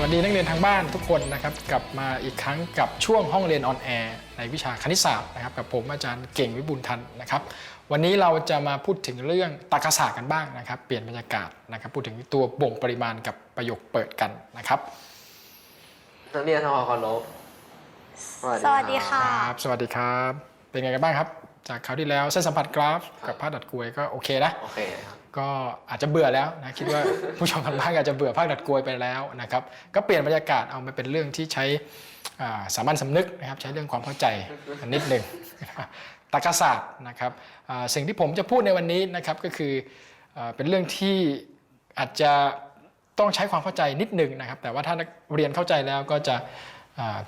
สวัสดีนักเรียนทางบ้านทุกคนนะครับกลับมาอีกครั้งกับช่วงห้องเรียนออนแอร์ในวิชาคณิตศาสตร์นะครับกับผมอาจารย์เก่งวิบูลย์ทันนะครับ วันนี้เราจะมาพูดถึงเรื่องตรรกศาสตร์กันบ้างนะครับ เปลี่ยนบรรยากาศนะครับ พูดถึงตัวบ่งปริมาณกับประโยคเปิดกันนะครับนักเรียนทอคอนบสวัสดีค่ะครับสวัสดีครับ เป็นไงกันบ้างครับ จากคราวที่แล้วเส้นสัมผัสกราฟกับภาพดัดกลวยก็โอเคนะโอเคครับก็อาจจะเบื่อแล้วนะคิดว่าผู้ชมทางบ้านอาจจะเบื่อภาคดัดกลวยไปแล้วนะครับก็เปลี่ยนบรรยากาศเอามาเป็นเรื่องที่ใช้อ่าสามัญสำนึกนะครับใช้เรื่องความเข้าใจกันนิดหนึ่งตรรกศาสตร์นะครับอ่าสิ่งที่ผมจะพูดในวันนี้นะครับก็คืออ่าเป็นเรื่องที่อาจจะต้องใช้ความเข้าใจนิดหนึ่งนะครับ แต่ว่าถ้านักเรียนเข้าใจแล้วก็จะอ่า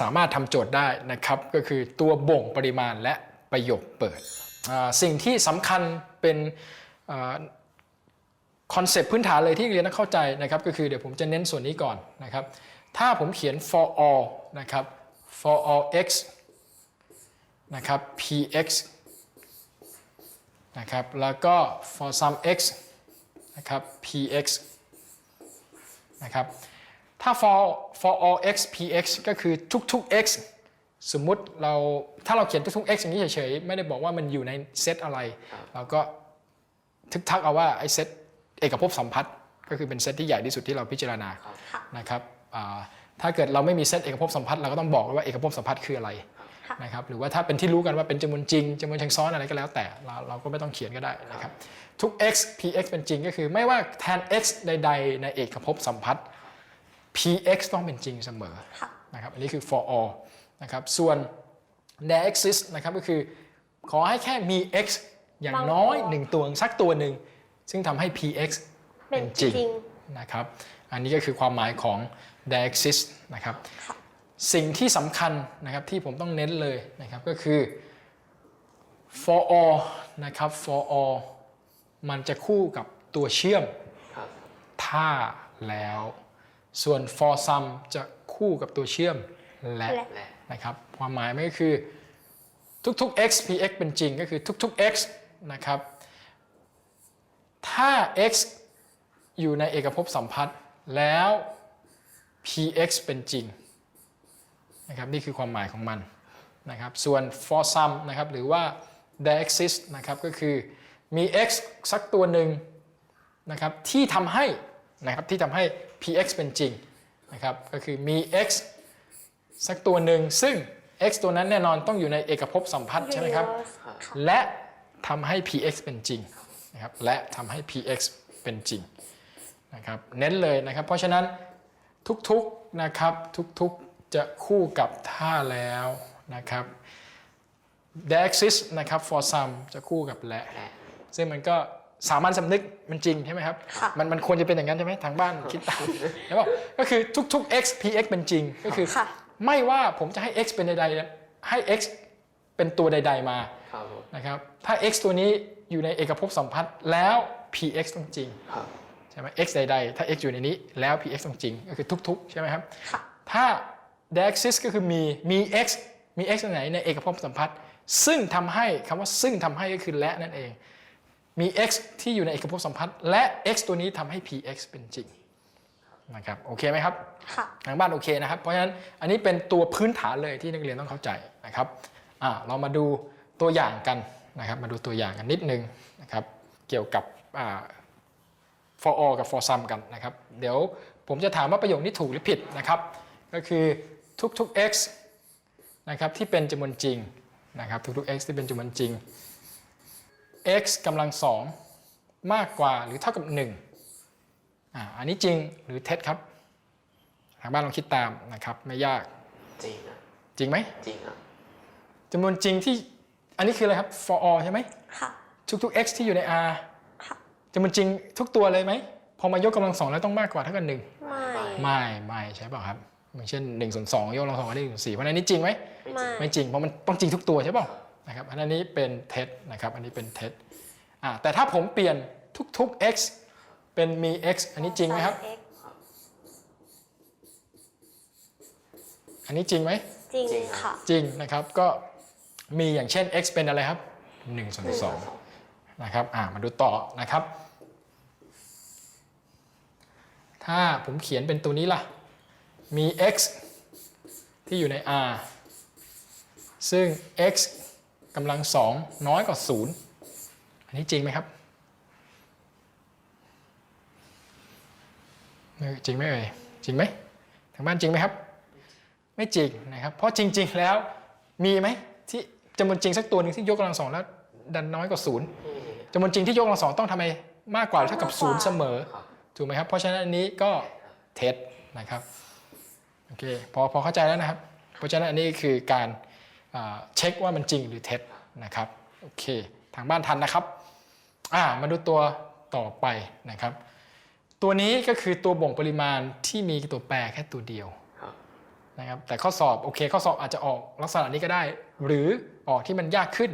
สามารถทำโจทย์ได้นะครับ ก็คือตัวบ่งปริมาณและ ประโยคเปิด สิ่งที่สำคัญเป็นคอนเซปต์พื้นฐานเลยที่เรียนต้องเข้าใจนะครับก็คือเดี๋ยวผมจะเน้นส่วนนี้ก่อนนะครับ ถ้าผมเขียน for all นะครับ for all x นะครับ px นะครับแล้วก็ for some x นะครับ px นะครับถ้า for for all x px ก็คือทุกๆ x สมมุติเราถ้าเราเขียนทุกๆ x อย่างนี้เฉยๆ ไม่ได้บอกว่ามันอยู่ในเซตอะไร เราก็ทึกทักเอาว่าไอ้เซตเอกภพสัมพัทธ์ก็คือเป็นเซตที่ใหญ่ที่สุดที่เราพิจารณาค่ะนะครับอ่าถ้าเกิดเราไม่มีเซตเอกภพสัมพัทธ์เราก็ต้องบอกว่าเอกภพสัมพัทธ์คืออะไรค่ะนะครับหรือว่าถ้าเป็นที่รู้กันว่าเป็นจำนวนจริงจำนวนเชิงซ้อนอะไรก็แล้วแต่เราเราก็ไม่ต้องเขียนก็ได้นะครับทุก x px เป็นจริงก็คือไม่ว่าแทน x ใด ๆ ในเอกภพสัมพัทธ์ px ต้องเป็นจริงเสมอค่ะนะครับอันนี้คือ for all นะครับส่วน there exist นะครับก็คือ ขอให้แค่มี x อย่างบางน้อยตัวหนึ่งตัวสักตัวหนึ่ง ซึ่งทำให้ px เป็เป็นนจริงจริงนะครับอันนี้ก็คือความหมายของ there exist นะครับค่ะสิ่งที่สำคัญนะครับที่ผมต้องเน้นเลยนะครับก็คือ for all นะครับ for all มันจะคู่กับตัวเชื่อมครับถ้าแล้ว ส่วน for some จะคู่กับตัวเชื่อมและและและ นะครับความหมายมันก็คือทุกๆ x px เป็นจริงก็คือทุกๆ x นะครับถ้า x อยู่ในเอกภพสัมพัทธ์แล้ว px เป็นจริงนะครับนี่คือความหมายของมันนะครับส่วน for some นะครับหรือว่า there exist นะครับก็คือมี x สักตัวหนึ่งนะครับที่ทำให้นะครับที่ทำให้ px เป็นจริงนะครับก็คือมี x สักตัวหนึ่งซึ่ง x ตัวนั้นแน่นอนต้องอยู่ในเอกภพสัมพัทธ์ใช่ไหมครับค่ะและทำให้ px เป็นจริงนะครับและทำให้ px เป็นจริงนะครับเน้นเลยนะครับ เพราะฉะนั้นทุกๆนะครับทุกๆจะคู่กับท่าแล้วนะครับ there exist นะครับ for some จะคู่กับและและ ซึ่งมันก็สามัญสำนึกมันจริงใช่ไหมครับค่ะมันมันควรจะเป็นอย่างนั้นใช่ไหมทางบ้านคิดตามแล้วบอกก็คือทุกๆ x px เป็นจริงก็คือค่ะ ไม่ว่าผมจะให้ x เป็นใดๆให้ x เป็นตัวใด ๆ มาครับผมนะครับถ้า x ตัวนี้อยู่ในเอกภพสัมพัทธ์แล้ว px ต้องจริงครับ ใช่ไหม x ใดๆ ถ้า x อยู่ในนี้แล้ว px ต้องจริง ก็คือทุกๆ ใช่ไหมครับ ค่ะ ถ้า there exist ก็คือมีมี x มี x ตัวไหนในเอกภพสัมพัทธ์ ซึ่งทำให้คำว่าซึ่งทำให้ก็คือและนั่นเอง มี x ที่อยู่ในเอกภพสัมพัทธ์และ x ตัวนี้ทำให้ px เป็นจริง นะครับโอเคไหมครับค่ะทางบ้านโอเคนะครับ เพราะฉะนั้นอันนี้เป็นตัวพื้นฐานเลยที่นักเรียนต้องเข้าใจนะครับอ่าเรามาดูตัวอย่างกันนะครับมาดูตัวอย่างกันนิดนึงนะครับเกี่ยวกับอ่า for all กับ for some กันนะครับ เดี๋ยวผมจะถามว่าประโยคนี้ถูกหรือผิดนะครับ ก็คือทุกๆ x นะครับที่เป็นจำนวนจริงนะครับทุกๆ x ที่เป็นจำนวนจริง x กำลังสองมากกว่าหรือเท่ากับ 1 อ่าอันนี้จริงหรือเท็จครับ ทางบ้านลองคิดตามนะครับ ไม่ยาก จริงนะจริงไหมจริงอะจำนวนจริงที่อันนี้คืออะไรครับ for all ใช่ไหมค่ะ ทุกๆ x ที่อยู่ใน r ค่ะจำนวนจริงทุกตัวเลยไหม พอมายกกำลังสองแล้วต้องมากกว่าเท่ากับหนึ่งไม่ไม่ ไม่ใช่เปล่าครับอย่างเช่น1ส่วน2ยกกำลังสองได้1ส่วน4เพราะฉะนั้นนี่จริงไหมไม่ไม่จริงเพราะมันต้องจริงทุกตัวใช่เปล่านะครับอันนี้เป็นเท็จนะครับ อันนี้เป็นเท็จอ่าแต่ถ้าผมเปลี่ยนทุกๆ x เป็นมี x อันนี้จริงไหมครับ X อันนี้จริงไหม จริงค่ะ จริงนะครับ ก็มีอย่างเช่น x เป็นอะไรครับ1ส่วน2นะครับ อ่า มาดูต่อนะครับถถ้าผมเขียนเป็นตัวนี้ล่ะ มี x ที่อยู่ใน r ซึ่ง x กำลังสองน้อยกว่า 0 อันนี้จริงไหมครับเออ จริงไหมเอ่ยจริงไหมทางบ้านจริงไหมครับ ไม่จริงนะครับ เพราะจริง ๆแล้วมีไหมที่จำนวนจริงสักตัวหนึ่งที่ยกกำลังสองแล้วดันน้อยกว่าศูนย์จำนวนจริงที่ยกกำลังสองต้องทำไมมากกว่าหรือเท่ากับศูนย์เสมอถูกไหมครับเพราะฉะนั้นอันนี้ก็เท็จนะครับโอเคพอพอเข้าใจแล้วนะครับ เพราะฉะนั้นอันนี้คือการเช็คว่ามันจริงหรือเท็จนะครับโอเคทางบ้านทันนะครับอ่ามาดูตัวต่อไปนะครับ ตัวนี้ก็คือตัวบ่งปริมาณที่มีตัวแปรแค่ตัวเดียวครับนะครับแต่ข้อสอบโอเคข้อสอบอาจจะออกลักษณะนี้ก็ได้ หรือออกที่มันยากขึ้น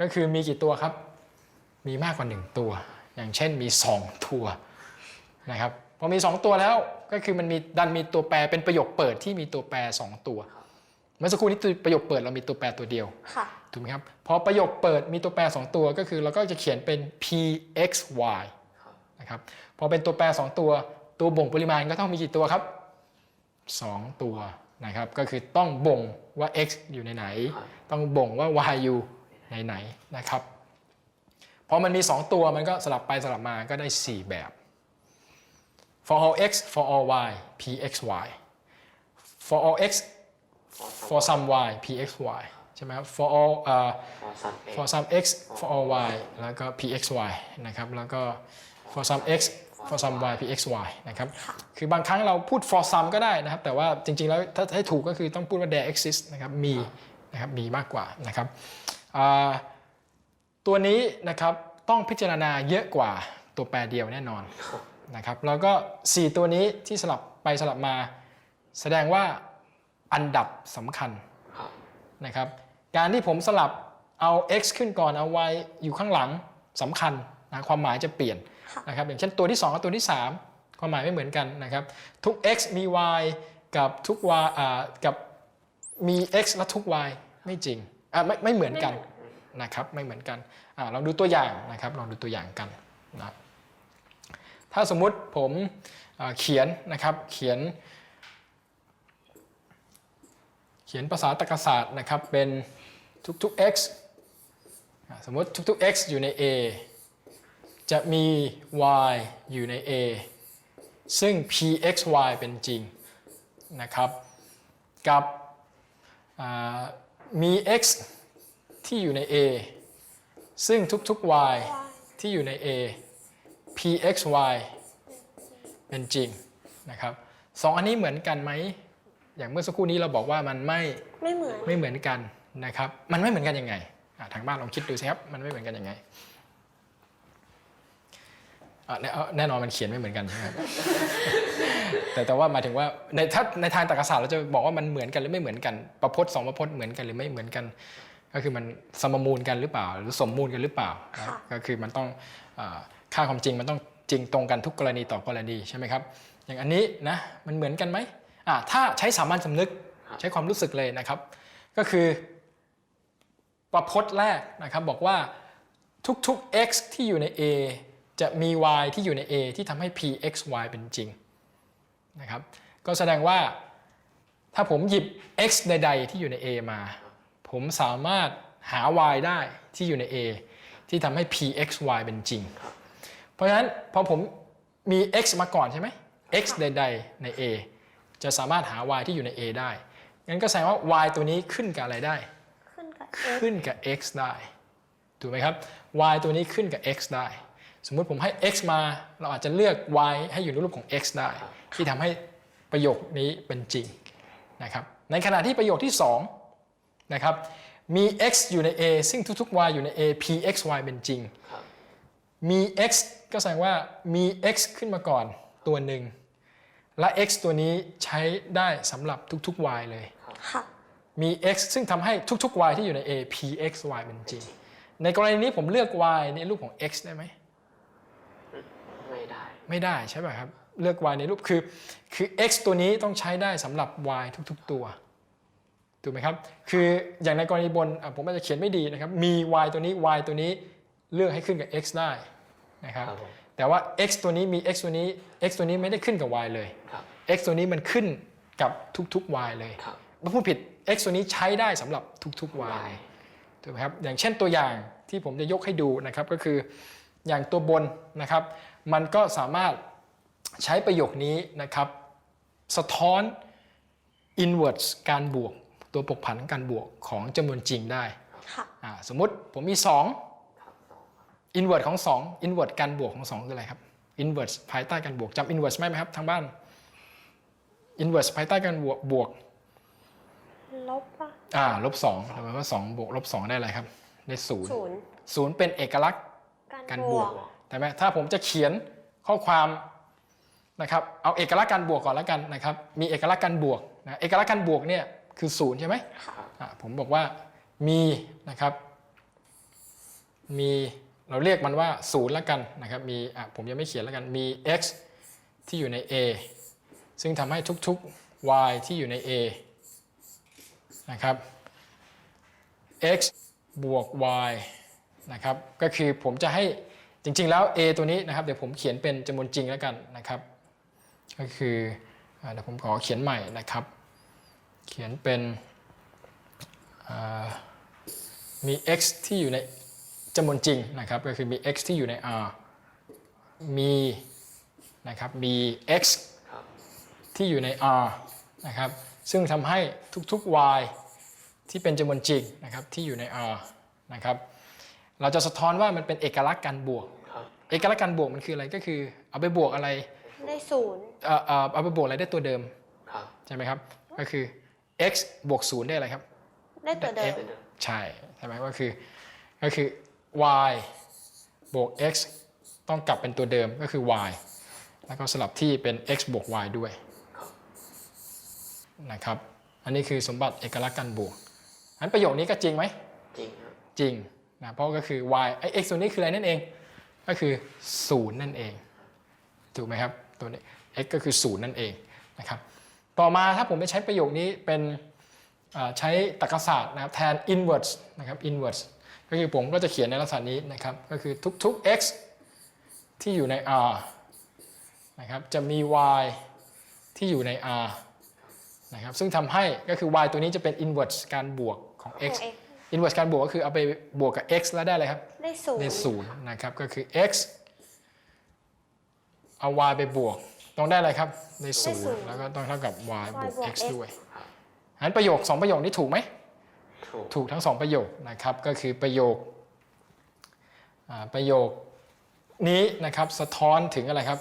ก็คือมีกี่ตัวครับ มีมากกว่า 1 ตัว อย่างเช่นมี 2 ตัวนะครับพอมี 2 ตัวแล้วก็คือมันมีดันมีตัวแปรเป็นประโยคเปิดที่มีตัวแปร 2 ตัว เมื่อสักครู่นี้ตัวประโยคเปิดเรามีตัวแปรตัวเดียวค่ะถูกไหมครับพอประโยคเปิดมีตัวแปร 2 ตัวก็คือเราก็จะเขียนเป็น pxy นะครับพอเป็นตัวแปร 2 ตัว ตัวบ่งปริมาณก็ต้องมีกี่ตัวครับ 2 ตัวนะครับก็คือต้องบ่งว่า x อยู่ในไหน ต้องบ่งว่า y อยู่ในไหนนะครับพอมันมี 2 ตัวมันก็สลับไปสลับมาก็ได้ 4 แบบ for all x for all y pxy for all x for some y pxy ใช่ไหมครับ for all เอ่อ for some for some x x for all y แล้วก็ pxy นะครับแล้วก็ for some x for some y pxy นะครับ คือบางครั้งเราพูด for some ก็ได้นะครับ แต่ว่าจริงๆ แล้วถ้าให้ถูกก็คือต้องพูดว่า there exist นะครับ มีนะครับ มีมากกว่านะครับอ่าตัวนี้นะครับต้องพิจารณาเยอะกว่าตัวแปรเดียวแน่นอนนะครับ แล้วก็ 4 ตัวนี้ที่สลับไปสลับมา แสดงว่าอันดับสำคัญครับนะครับ การที่ผมสลับเอา x ขึ้นก่อนเอา y อยู่ข้างหลังสำคัญ นะความหมายจะเปลี่ยนค่ะนะครับอย่างเช่นตัวที่ 2 กับตัวที่ 3 ความหมายไม่เหมือนกันนะครับทุก x มี y กับทุก y อ่ากับมี x และทุก y ไม่จริงอ่าไม่ไม่เหมือนกันนะครับไม่เหมือนกันอ่าลองดูตัวอย่างนะครับลองดูตัวอย่างกันนะถ้าสมมุติผมอ่าเขียนนะครับเขียน เขียนภาษาตรรกศาสตร์นะครับเป็นทุกๆ x อะสมมติทุกๆ x อยู่ใน A จะมี y อยู่ใน A ซึ่ง pxy เป็นจริงนะครับ กับอ่ามี x ที่อยู่ใน A ซึ่งทุกๆ y ที่อยู่ใน A pxy เป็นจริงนะครับสองอันนี้เหมือนกันไหม อย่างเมื่อสักครู่นี้เราบอกว่ามันไม่ไม่เหมือนไม่เหมือนกันนะครับ มันไม่เหมือนกันยังไงอะทางบ้านลองคิดดูสิครับ มันไม่เหมือนกันยังไงอะ แน่แน่นอนมันเขียนไม่เหมือนกันใช่ไหมครับแต่แต่ว่าหมายถึงว่าในถ้าในทางตรรกศาสตร์เราจะบอกว่ามันเหมือนกันหรือไม่เหมือนกันประพจน์สองประพจน์เหมือนกันหรือไม่เหมือนกัน ก็คือมันสมมูลกันหรือเปล่า หรือสมมูลกันหรือเปล่านะค่ะก็คือมันต้องอาค่าความจริงมันต้องจริงตรงกันทุกกรณีต่อกรณีใช่ไหมครับ อย่างอันนี้นะมันเหมือนกันไหมอะถ้าใช้สามัญสำนึกใช้ความรู้สึกเลยนะครับ ก็คือประพจน์แรกนะครับบอกว่าทุกๆ x ที่อยู่ใน A จะมี y ที่อยู่ใน A ที่ทำให้ pxy เป็นจริงนะครับ ก็แสดงว่าถ้าผมหยิบ x ใด ๆ ที่อยู่ใน A มา ผมสามารถหา y ได้ที่อยู่ใน A ที่ทำให้ pxy เป็นจริง เพราะฉะนั้นพอผมมี x มาก่อนใช่ไหม x ใด ๆ ใน A จะสามารถหา y ที่อยู่ใน A ได้ งั้นก็แสดงว่า y ตัวนี้ขึ้นกับอะไรได้ ขึ้นกับ x ขึ้นกับ x ได้ ถูกไหมครับ y ตัวนี้ขึ้นกับ x ได้ สมมุติผมให้ x มา เราอาจจะเลือก y ให้อยู่ในรูปของ x ได้ ที่ทำให้ประโยคนี้เป็นจริงนะครับในขณะที่ประโยคที่2นะครับมี x อยู่ใน a ซึ่งทุกๆ y อยู่ใน a pxy เป็นจริงครับมี x ก็แสดงว่ามี x ขึ้นมาก่อนตัวหนึ่ง และ x ตัวนี้ใช้ได้สำหรับทุกๆ y เลยค่ะมี x ซึ่งทำให้ทุกๆ y ที่อยู่ใน a pxy เป็นจริง ในกรณีนี้ผมเลือก y ในรูปของ x ได้ไหม ไม่ได้ไม่ได้ใช่ป่ะครับ เลือก y ในรูปคือคือ x ตัวนี้ต้องใช้ได้สำหรับ y ทุก ๆ ตัวถูกไหมครับคืออย่างในกรณีบนอะผมอาจจะเขียนไม่ดีนะครับมี y ตัวนี้ y ตัวนี้เลือกให้ขึ้นกับ x ได้นะครับครับผมแต่ว่า x ตัวนี้มี x ตัวนี้ x ตัวนี้ไม่ได้ขึ้นกับ y เลยครับ x ตัวนี้มันขึ้นกับทุกๆ y เลยครับไม่พูดผิด x ตัวนี้ใช้ได้สำหรับทุกๆ y วายถูกไหมครับอย่างเช่นตัวอย่างที่ผมจะยกให้ดูนะครับก็คือ อย่างตัวบนนะครับ มันก็สามารถใช้ประโยคนี้นะครับ สะท้อน inverse การบวก ตัวปกผันการบวกของจำนวนจริงได้ค่ะอ่าสมมติผมมี2ครับสอง inverse ของ 2 inverse การบวกของ 2 คืออะไรครับ inverse ภายใต้การบวกจำ inverse ไหมไหมครับทางบ้าน inverse ภายใต้การบวกบวกลบปะอ่าลบสองแปลว่าสองบวกลบสองได้อะไรครับ ได้ศูนย์ศูนย์ศูนย์เป็นเอกลักษณ์ การการบบววกกแต่ไหมถ้าผมจะเขียนข้อความนะครับเอาเอกลักษณ์การบวกก่อนแล้วกันนะครับมีเอกลักษณ์การบวกนะเอกลักษณ์การบวกเนี่ยคือศูนย์ใช่ไหมค่ะอะผมบอกว่ามีนะครับ มีเราเรียกมันว่าศูนย์แล้วกันนะครับมีอะผมยังไม่เขียนแล้วกันมี x ที่อยู่ใน a ซึ่งทำให้ทุกๆ y ที่อยู่ใน a นะครับ x บวก y นะครับก็คือผมจะให้จริง ๆ แล้ว a ตัวนี้นะครับเดี๋ยวผมเขียนเป็นจำนวนจริงแล้วกันนะครับ ก็คือเดี๋ยวผมขอเขียนใหม่นะครับ เขียนเป็นมี x ที่อยู่ในจำนวนจริงนะครับก็คือมี x ที่อยู่ใน R มีนะครับมี x ที่อยู่ใน R นะครับซึ่งทำให้ทุกๆ y ที่เป็นจำนวนจริงนะครับที่อยู่ใน R นะครับ เราจะสะท้อนว่ามันเป็นเอกลักษณ์การบวกครับเอกลักษณ์การบวกมันคืออะไรก็คือ เอาไปบวกอะไรได้ศูนย์เอ่อเอ่อเอาไปบวกอะไรได้ตัวเดิมครับใช่ไหมครับ ก็คือ x บวก0ได้อะไรครับ ได้ตัวเดิมเป็นเดิม ใช่ใช่ไหมก็คือก็คือ y บวก x ต้องกลับเป็นตัวเดิมก็คือ y แล้วก็สลับที่เป็น x บวก y ด้วยครับนะครับ อันนี้คือสมบัติเอกลักษณ์การบวกอันประโยคนี้ก็จริงไหม จริงครับจริง นะเพราะก็คือ y ไอ้ x ตัวนี้คืออะไรนั่นเอง ก็คือ 0 นั่นเอง ถูกไหมครับ ตัวนี้ x ก็คือ 0 นั่นเองนะครับ ต่อมาถ้าผมไปใช้ประโยคนี้เป็นใช้ตรรกศาสตร์นะครับแทน inverse นะครับ inverse ก็คือผมก็จะเขียนในลักษณะนี้นะครับ ก็คือทุกๆ x ที่อยู่ใน R นะครับ จะมี y ที่อยู่ใน R นะครับ ซึ่งทำให้ก็คือ y ตัวนี้จะเป็น inverse การบวกของ x ของ x inverse การบวกก็คือเอาไปบวกกับ x แล้วได้เลยครับ ได้ศูนได้ย์ศูนย์นะครับก็คือ x เอา y ไปบวก ต้องได้อะไรครับ ได้ศูนย์แล้วก็ต้องเท่ากับ y บวก x ด้วยอันประโยค 2 ประโยคนี้ถูกไหมถูกถูกทั้ง 2 ประโยคนะครับก็คือประโยคอ่าประโยคนี้นะครับสะท้อนถึงอะไรครับ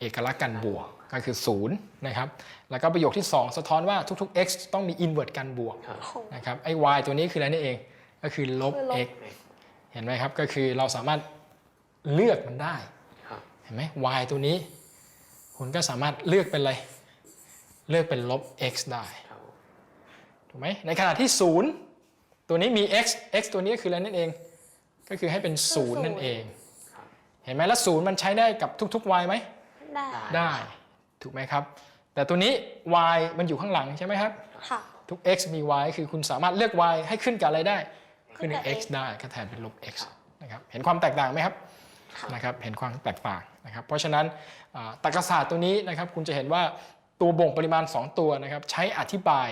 เอกลักษณ์การบวกก็คือ0นะครับแล้วก็ประโยคที่ 2 สะท้อนว่าทุกๆ x ต้องมี invert การบวกครับของนะครับไอ้ y ตัวนี้คืออะไรนี่เองก็คือลบคือลบ x เห็นไหมครับก็คือเราสามารถเลือกมันได้ครับเห็นไหม y ตัวนี้ คุณก็สามารถเลือกเป็นอะไรเลือกเป็นลบ x ได้ครับถูกไหมในขณะที่ 0 ตัวนี้มี x x ตัวนี้คืออะไรนั่นเอง ก็คือให้เป็น 0 นั่นเองครับเห็นไหมแล้ว 0 มันใช้ได้กับทุก ๆ y ไหม ได้ ได้ ถูกไหมครับ แต่ตัวนี้ y มันอยู่ข้างหลังใช่ไหมครับ ค่ะ ทุก x มี y คือคุณสามารถเลือก y ให้ขึ้นกับอะไรได้ ขึ้นกับขึ้น x กับ x ได้ก็แทนเป็นลบ x นะครับ เห็นความแตกต่างไหมครับค่ะนะครับ เห็นความแตกต่างนะครับ เพราะฉะนั้นอ่าตรรกศาสตร์ตัวนี้นะครับ คุณจะเห็นว่าตัวบ่งปริมาณ 2 ตัวนะครับ ใช้อธิบาย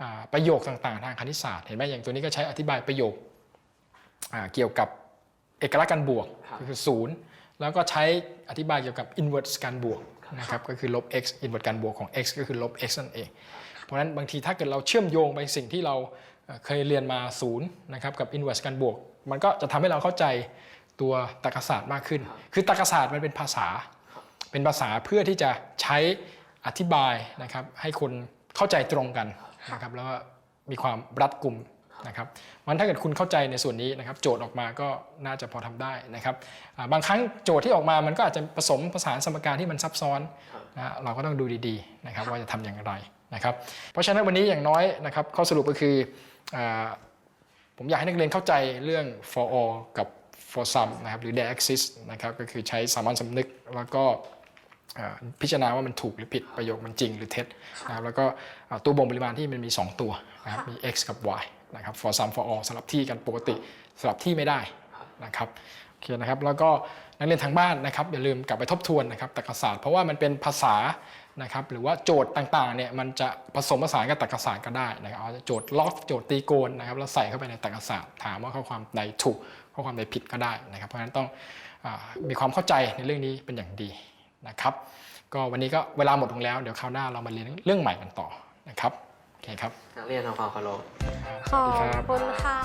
อ่าประโยคต่างๆ ทางคณิตศาสตร์ เห็นไหมอย่างตัวนี้ก็ใช้อธิบายประโยคอ่าเกี่ยวกับ เอกลักษณ์การบวกครับก็คือศูนย์แล้วก็ใช้อธิบายเกี่ยวกับ inverse การบวกนะครับก็คือลบ x inverse การบวกของ x ก็คือลบ x นั่นเอง เพราะฉะนั้นบางทีถ้าเกิดเราเชื่อมโยงไปสิ่งที่เราเอ่อเคยเรียนมาศูนย์นะครับกับ inverse การบวก มันก็จะทำให้เราเข้าใจตัวตรรกศาสตร์มากขึ้น คือตรรกศาสตร์มันเป็นภาษา เป็นภาษาเพื่อที่จะใช้อธิบายนะครับให้คนเข้าใจตรงกันนะครับแล้วก็มีความรัดกุม นะครับมันถ้าเกิดคุณเข้าใจในส่วนนี้นะครับโจทย์ออกมาก็น่าจะพอทำได้นะครับอ่าบางครั้งโจทย์ที่ออกมามันก็อาจจะผสมผสานสมการที่มันซับซ้อนนะเราก็ต้องดูดีๆนะครับว่าจะทำอย่างไรนะครับเพราะฉะนั้นวันนี้อย่างน้อยนะครับข้อสรุปก็คืออาผมอยากให้นักเรียนเข้าใจเรื่อง for all กับ for some นะครับหรือ there exist นะครับก็คือใช้สามัญสำนึกแล้วก็อ่าพิจารณาว่ามันถูกหรือผิดประโยคมันจริงหรือเท็จนะครับแล้วก็อ่าตัวบ่งปริมาณที่มันมี 2 ตัวนะครับมี x กับ y นะครับ for some for all สลับที่กันปกติสลับที่ไม่ได้นะครับโอเคนะครับแล้วก็นักเรียนทางบ้านนะครับอย่าลืมกลับไปทบทวนนะครับตรรกศาสตร์เพราะว่ามันเป็นภาษานะครับหรือว่าโจทย์ต่างๆเนี่ยมันจะผสมผสานกับตรรกศาสตร์ก็ได้นะครับเอาโจทย์ล็อกโจทย์ตีโกนนะครับแล้วใส่เข้าไปในตรรกศาสตร์ถามว่าข้อความใดถูกข้อความใดผิดก็ได้นะครับ เพราะฉะนั้นต้องอามีความเข้าใจในเรื่องนี้เป็นอย่างดีนะครับ ก็วันนี้ก็เวลาหมดลงแล้วเดี๋ยวคราวหน้าเรามาเรียนเรื่องใหม่กันต่อนะครับโอ เคครับนักเรียนทำความเคารพขอบคุณค่ะ